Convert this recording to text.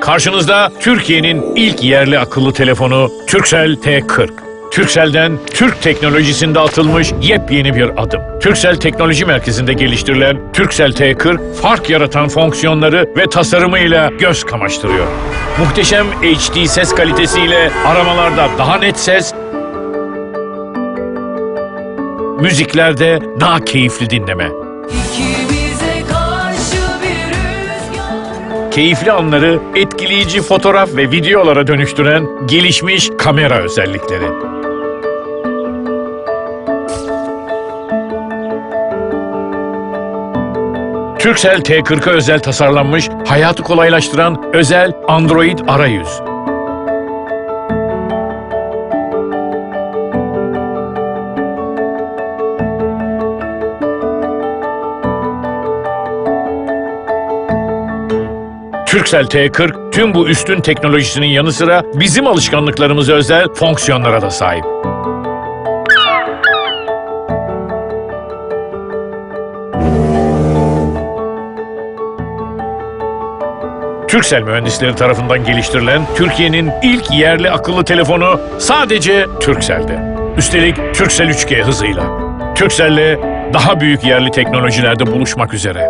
Karşınızda Türkiye'nin ilk yerli akıllı telefonu Turkcell T40. Turkcell'den Türk teknolojisinde atılmış yepyeni bir adım. Turkcell Teknoloji Merkezi'nde geliştirilen Turkcell T40 fark yaratan fonksiyonları ve tasarımıyla göz kamaştırıyor. Muhteşem HD ses kalitesiyle aramalarda daha net ses, müziklerde daha keyifli dinleme. İkimize Keyifli anları etkileyici fotoğraf ve videolara dönüştüren gelişmiş kamera özellikleri. Turkcell T40'a özel tasarlanmış, hayatı kolaylaştıran özel Android arayüz. Turkcell T40 tüm bu üstün teknolojisinin yanı sıra bizim alışkanlıklarımıza özel fonksiyonlara da sahip. Turkcell mühendisleri tarafından geliştirilen Türkiye'nin ilk yerli akıllı telefonu sadece Turkcell'de. Üstelik Turkcell 3G hızıyla. Turkcell'le daha büyük yerli teknolojilerde buluşmak üzere.